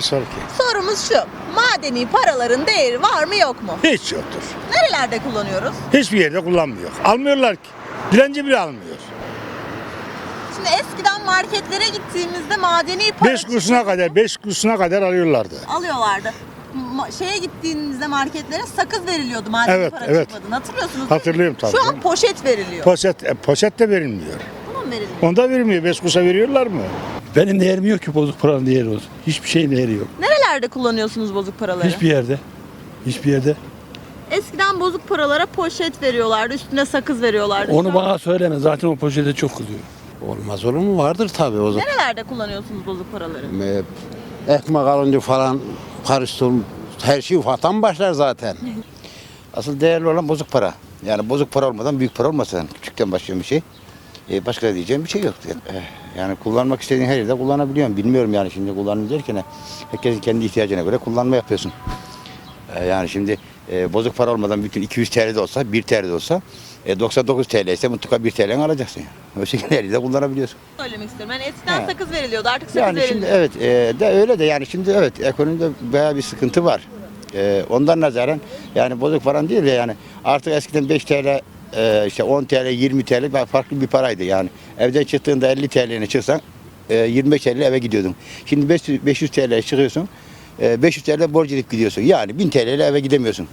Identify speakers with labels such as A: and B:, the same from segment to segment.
A: Sor ki.
B: Sorumuz şu. Madeni paraların değeri var mı yok mu?
A: Hiç yoktur.
B: Nerelerde kullanıyoruz?
A: Hiçbir yerde kullanmıyor. Almıyorlar ki. Dilenci bile almıyor.
B: Şimdi eskiden marketlere gittiğimizde madeni para
A: 5 kuruşuna kadar, 5 kuruşuna kadar alıyorlardı.
B: alıyorlardı. Ma- şeye gittiğinizde marketlere sakız veriliyordu madeni
A: Evet,
B: para
A: evet.
B: çıkmadığını hatırlıyorsunuz değil mi?
A: Hatırlıyorum tabii.
B: Şu an poşet veriliyor.
A: Poşet, e, poşet de verilmiyor.
B: Bunu mu veriliyor?
A: Onda verilmiyor. 5 kuruşa veriyorlar mı?
C: Benim değerim yok ki bozuk paranın değeri olsun. Hiçbir şeyin değeri yok.
B: Nerelerde kullanıyorsunuz bozuk paraları?
C: Hiçbir yerde. Hiçbir yerde.
B: Eskiden bozuk paralara poşet veriyorlardı, üstüne sakız veriyorlardı.
C: Onu bana söyleme. Zaten o poşete çok kızıyor.
D: Olmaz olur mu? Vardır tabii o zaman.
B: Nerelerde kullanıyorsunuz bozuk paraları?
D: Ee, Ekmek alınca falan karıştırım. Her şey ufaktan başlar zaten. Asıl değerli olan bozuk para. Yani bozuk para olmadan büyük para olmasın. Küçükten başlayan bir şey. Ee, başka diyeceğim bir şey yok. Yani, yani kullanmak istediğin her yerde kullanabiliyorsun. Bilmiyorum yani şimdi kullanın derken herkesin kendi ihtiyacına göre kullanma yapıyorsun. Ee, yani şimdi e, bozuk para olmadan bütün 200 TL de olsa, 1 TL de olsa e, 99 TL ise mutlaka 1 TL'ni alacaksın. Yani. O şekilde her yerde kullanabiliyorsun.
B: Söylemek istiyorum. Yani eskiden
D: He.
B: sakız veriliyordu, artık sakız
D: Yani
B: verilmiyor.
D: şimdi evet e, de öyle de yani şimdi evet ekonomide bayağı bir sıkıntı var. E, ondan nazaren yani bozuk paran değil de yani artık eskiden 5 TL e, işte 10 TL 20 TL farklı bir paraydı yani. Evden çıktığında 50 TL'ne çıksan e, 25 TL eve gidiyordun. Şimdi 500, 500 TL'ye çıkıyorsun. e, 500 TL borç edip gidiyorsun. Yani 1000 TL ile eve gidemiyorsun.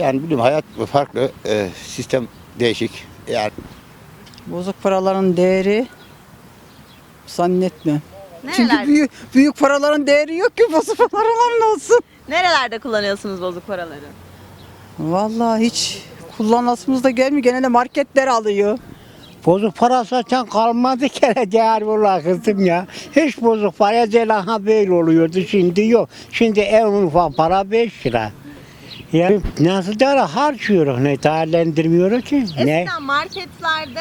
D: Yani bilmiyorum hayat farklı, e, sistem değişik. Yani
E: Bozuk paraların değeri zannetmem. Çünkü
B: Nerelerde,
E: büyük, büyük paraların değeri yok ki bozuk paraların olsun.
B: nerelerde kullanıyorsunuz bozuk paraları?
E: Vallahi hiç kullanasımız da gelmiyor. Genelde marketler alıyor.
F: Bozuk para zaten kalmadı kere değer valla kızım ya. Hiç bozuk para değil ha böyle oluyordu şimdi yok. Şimdi en ufak para 5 lira. Ya nasıl da harcıyoruz ne değerlendirmiyoruz ki. Ne?
B: Eskiden marketlerde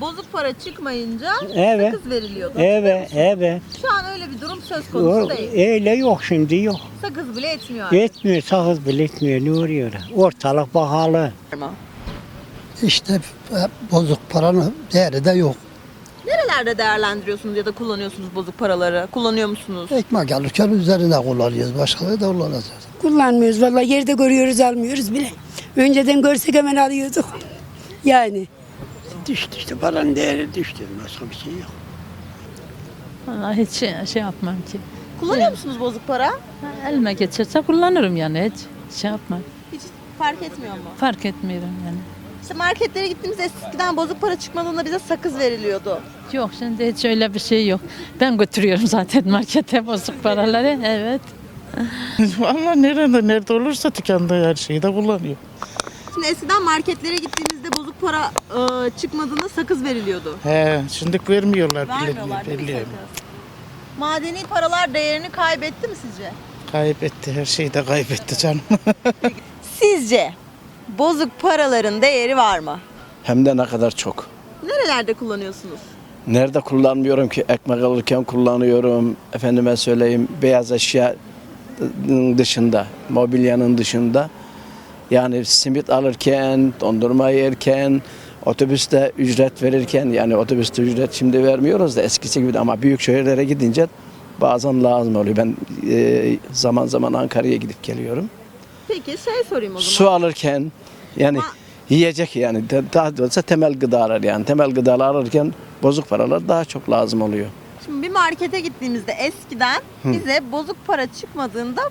B: bozuk para çıkmayınca
F: Evet.
B: sakız veriliyordu.
F: Evet evet.
B: Şu an öyle bir durum söz
F: O,
B: konusu değil.
F: öyle yok şimdi yok.
B: Sakız bile etmiyor artık.
F: Etmiyor sakız bile etmiyor ne oluyor? Ortalık pahalı.
G: İşte e, bozuk paranın değeri de yok.
B: Nerelerde değerlendiriyorsunuz ya da kullanıyorsunuz bozuk paraları? Kullanıyor musunuz?
G: Ekmek alırken üzerine kullanıyoruz. Başka da kullanacağız.
H: Kullanmıyoruz vallahi yerde görüyoruz almıyoruz bile. Önceden görsek hemen alıyorduk. Yani.
F: Düştü işte paranın değeri düştü. Başka bir şey yok.
I: Vallahi hiç şey, şey yapmam ki.
B: Kullanıyor musunuz bozuk para?
I: Elime geçirse kullanırım yani hiç şey yapmam.
B: Hiç fark etmiyor mu?
I: Fark etmiyorum yani.
B: İşte marketlere gittiğimizde eskiden bozuk para çıkmadığında bize sakız veriliyordu.
I: Yok şimdi hiç öyle bir şey yok. Ben götürüyorum zaten markete bozuk paraları. Evet.
J: Vallahi nerede nerede olursa dükkanda her şeyi de kullanıyor.
B: Şimdi eskiden marketlere gittiğimizde bozuk para e, çıkmadığında sakız veriliyordu.
J: He, şimdi vermiyorlar
B: Vermiyorlar
J: belli,
B: değil mi
J: belli.
B: sakız? Madeni paralar değerini kaybetti mi sizce?
J: Kaybetti her şeyi de kaybetti canım.
B: Sizce bozuk paraların değeri var mı?
C: Hem de ne kadar çok.
B: Nerelerde kullanıyorsunuz?
C: Nerede kullanmıyorum ki? Ekmek alırken kullanıyorum. Efendime söyleyeyim beyaz eşya dışında, mobilyanın dışında. Yani simit alırken, dondurma yerken, otobüste ücret verirken yani otobüste ücret şimdi vermiyoruz da eskisi gibi ama büyük şehirlere gidince bazen lazım oluyor. Ben e, zaman zaman Ankara'ya gidip geliyorum.
B: Peki şey sorayım o zaman.
C: Su alırken yani
B: Ama-
C: yiyecek yani daha doğrusu temel gıdalar yani temel gıdalar alırken bozuk paralar daha çok lazım oluyor.
B: Şimdi bir markete gittiğimizde eskiden bize bozuk para çıkmadığında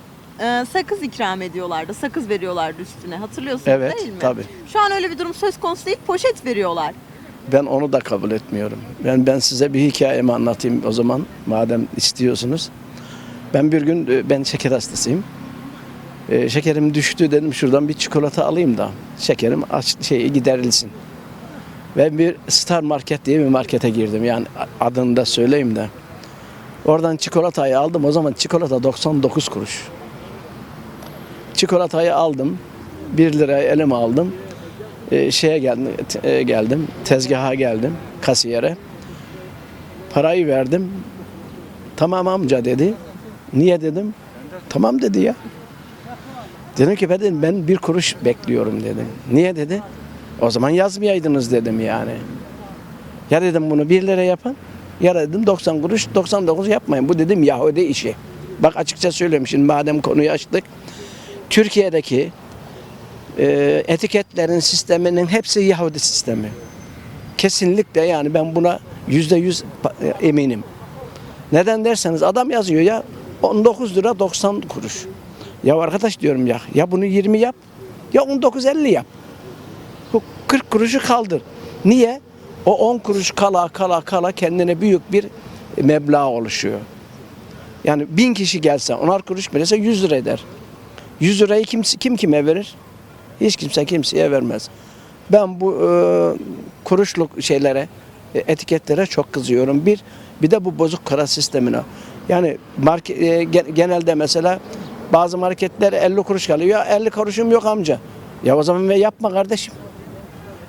B: e, sakız ikram ediyorlardı. Sakız veriyorlardı üstüne. Hatırlıyorsunuz
C: Evet,
B: değil mi?
C: tabii.
B: Şu an öyle bir durum söz konusu değil. Poşet veriyorlar.
C: Ben onu da kabul etmiyorum. Ben ben size bir hikayemi anlatayım o zaman madem istiyorsunuz. Ben bir gün e, ben şeker hastasıyım. E, şekerim düştü dedim şuradan bir çikolata alayım da şekerim aç, şey giderilsin. Ben bir Star Market diye bir markete girdim. Yani adını da söyleyeyim de. Oradan çikolatayı aldım. O zaman çikolata 99 kuruş. Çikolatayı aldım. 1 liraya elime aldım. Ee, şeye geldim, e, geldim, tezgaha geldim, kasiyere. Parayı verdim. Tamam amca dedi. Niye dedim. Tamam dedi ya. Dedim ki ben, ben bir kuruş bekliyorum dedim. Niye dedi. O zaman yazmayaydınız dedim yani. Ya dedim bunu bir lira yapın. Ya dedim 90 kuruş 99 yapmayın. Bu dedim Yahudi işi. Bak açıkça şimdi madem konuyu açtık. Türkiye'deki e, etiketlerin sisteminin hepsi Yahudi sistemi. Kesinlikle yani ben buna yüzde yüz pa- eminim. Neden derseniz adam yazıyor ya 19 lira 90 kuruş. Ya arkadaş diyorum ya ya bunu 20 yap ya 19.50 yap. Bu 40 kuruşu kaldır. Niye? O 10 kuruş kala kala kala kendine büyük bir meblağ oluşuyor. Yani bin kişi gelse onar kuruş verirse 100 lira eder. 100 lirayı kim, kim kime verir? Hiç kimse kimseye vermez. Ben bu e, kuruşluk şeylere, e, etiketlere çok kızıyorum. Bir, bir de bu bozuk para sistemine. Yani market, e, gen- genelde mesela bazı marketler 50 kuruş kalıyor. Ya 50 kuruşum yok amca. Ya o zaman ve yapma kardeşim.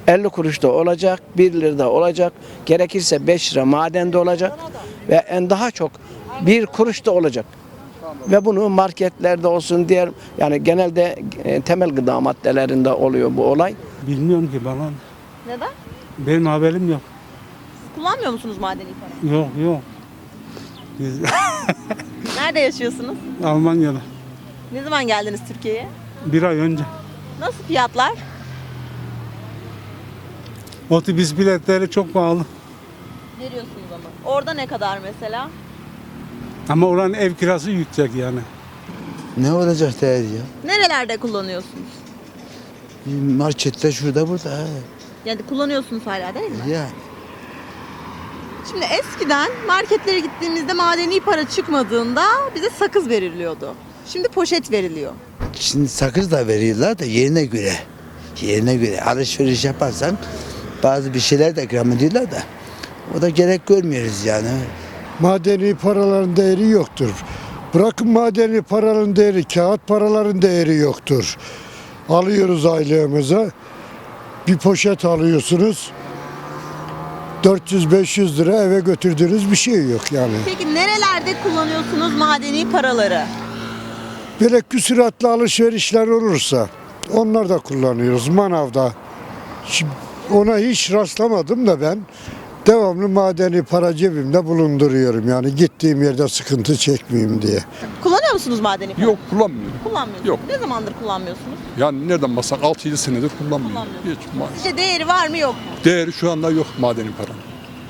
C: 50 kuruş da olacak, 1 lira da olacak, gerekirse 5 lira maden de olacak ve en daha çok 1 kuruş da olacak. Ve bunu marketlerde olsun diğer yani genelde e, temel gıda maddelerinde oluyor bu olay.
F: Bilmiyorum ki bana.
B: Neden?
F: Benim haberim yok.
B: Kullanmıyor musunuz madeni para?
F: Yok yok. Biz
B: Nerede yaşıyorsunuz?
F: Almanya'da
B: Ne zaman geldiniz Türkiye'ye?
F: bir ay önce
B: Nasıl fiyatlar?
F: otobüs biletleri çok pahalı.
B: Veriyorsunuz ama. Orada ne kadar mesela?
F: Ama oranın ev kirası yüksek yani.
D: Ne olacak değer ya?
B: Nerelerde kullanıyorsunuz?
D: Markette şurada burada. ha.
B: Yani kullanıyorsunuz hala değil mi?
D: Ya.
B: Şimdi eskiden marketlere gittiğimizde madeni para çıkmadığında bize sakız veriliyordu. Şimdi poşet veriliyor.
D: Şimdi sakız da veriyorlar da yerine göre. Yerine göre alışveriş yaparsan bazı bir şeyler de ikram ediyorlar da o da gerek görmüyoruz yani.
A: Madeni paraların değeri yoktur. Bırakın madeni paraların değeri, kağıt paraların değeri yoktur. Alıyoruz aylığımıza. Bir poşet alıyorsunuz. 400-500 lira eve götürdüğünüz bir şey yok yani.
B: Peki nerelerde kullanıyorsunuz madeni paraları?
A: Böyle küsuratlı alışverişler olursa onlar da kullanıyoruz manavda. Şimdi ona hiç rastlamadım da ben devamlı madeni para cebimde bulunduruyorum. Yani gittiğim yerde sıkıntı çekmeyeyim diye.
B: Kullanıyor musunuz madeni para?
K: Yok kullanmıyorum.
B: Kullanmıyorsunuz.
K: Yok.
B: Ne zamandır kullanmıyorsunuz?
K: Yani nereden baksak 6-7 senedir kullanmıyorum. Hiç ma-
B: Sizce değeri var mı yok mu?
K: Değeri şu anda yok madeni para.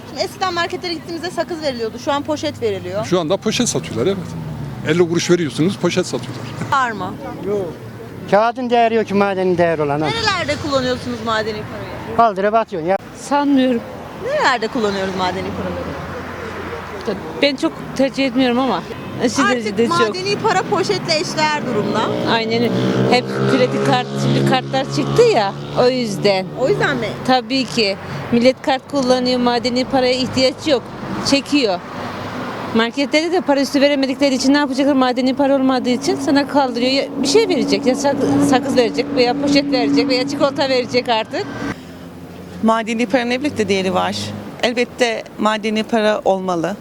B: Şimdi eskiden marketlere gittiğimizde sakız veriliyordu. Şu an poşet veriliyor.
K: Şu anda poşet satıyorlar evet. 50 kuruş veriyorsunuz poşet satıyorlar.
B: Var mı?
F: Kağıdın değeri yok ki madenin değeri olan.
B: Nerelerde kullanıyorsunuz madeni parayı?
F: Kaldırıp atıyorsun ya.
I: Sanmıyorum.
B: Nerelerde kullanıyoruz madeni paraları?
I: Ben çok tercih etmiyorum ama.
B: Artık
I: derecede çok.
B: madeni para poşetle eşdeğer durumda.
I: Aynen. Hep kredi kart, şimdi kartlar çıktı ya o yüzden.
B: O yüzden mi?
I: Tabii ki. Millet kart kullanıyor, madeni paraya ihtiyaç yok. Çekiyor. Marketlerde de para üstü veremedikleri için ne yapacaklar? Madeni para olmadığı için sana kaldırıyor. Ya bir şey verecek. Ya sak- sakız verecek veya poşet verecek veya çikolata verecek artık.
J: Madeni paranın elbette değeri var. Elbette madeni para olmalı.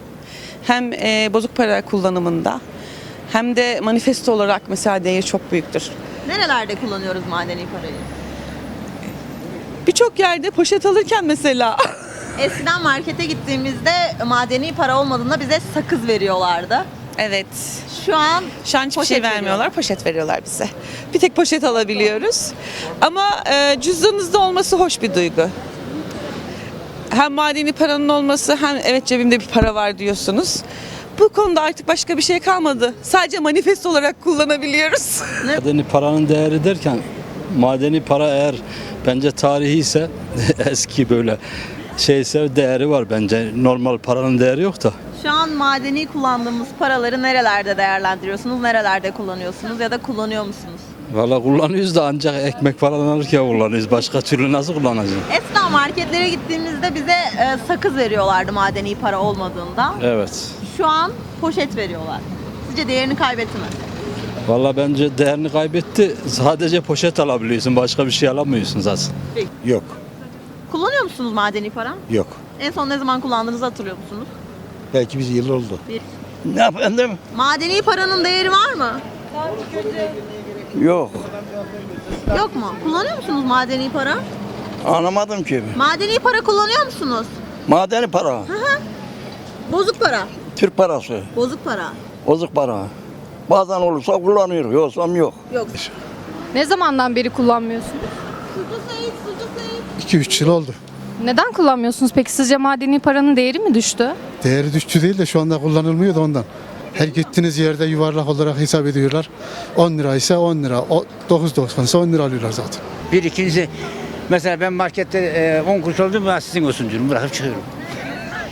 J: Hem e, bozuk para kullanımında hem de manifesto olarak mesela değeri çok büyüktür.
B: Nerelerde kullanıyoruz madeni parayı?
J: Birçok yerde poşet alırken mesela
B: Eskiden markete gittiğimizde madeni para olmadığında bize sakız veriyorlardı.
J: evet
B: Şu an
J: şu an hiçbir
B: Poşet
J: şey
B: veriyorlar.
J: vermiyorlar poşet veriyorlar bize. Bir tek poşet alabiliyoruz. Ama e, cüzdanınızda olması hoş bir duygu. Hem madeni paranın olması hem evet cebimde bir para var diyorsunuz. Bu konuda artık başka bir şey kalmadı. Sadece manifesto olarak kullanabiliyoruz.
L: Madeni paranın değeri derken madeni para eğer bence tarihi ise eski böyle şeyse değeri var bence. Normal paranın değeri yok da.
B: şu an madeni kullandığımız paraları nerelerde değerlendiriyorsunuz? Nerelerde kullanıyorsunuz ya da kullanıyor musunuz?
L: Valla kullanıyoruz da ancak ekmek falan alırken kullanıyoruz. Başka türlü nasıl kullanacağız?
B: Eskiden marketlere gittiğimizde bize e, sakız veriyorlardı madeni para olmadığında.
L: Evet.
B: Şu an poşet veriyorlar. Sizce değerini kaybetti mi?
L: Valla bence değerini kaybetti. Sadece poşet alabiliyorsun. Başka bir şey alamıyorsun zaten.
D: Yok.
B: Kullanıyor musunuz madeni para?
D: Yok.
B: En son ne zaman kullandığınızı hatırlıyor musunuz?
D: Belki bir yıl oldu.
C: Ne efendim?
B: Madeni paranın değeri var mı?
C: Yok.
B: Yok mu? Kullanıyor musunuz madeni para?
C: Anlamadım ki.
B: Madeni para kullanıyor musunuz?
C: Madeni para.
B: Bozuk para.
C: Türk parası.
B: Bozuk para.
C: Bozuk para.
M: Bazen olursa kullanıyoruz. Yoksam yok.
B: Yok.
N: Ne zamandan beri kullanmıyorsunuz?
O: 2-3 yıl oldu.
N: Neden kullanmıyorsunuz peki? Sizce madeni paranın değeri mi düştü?
O: Değeri düştü değil de şu anda kullanılmıyor da ondan. Her gittiğiniz yerde yuvarlak olarak hesap ediyorlar. 10 lira ise 10 lira, o 9.90 ise 10 lira alıyorlar zaten.
P: Bir ikincisi mesela ben markette e, 10 kuruş oldum ben sizin olsun diyorum bırakıp çıkıyorum.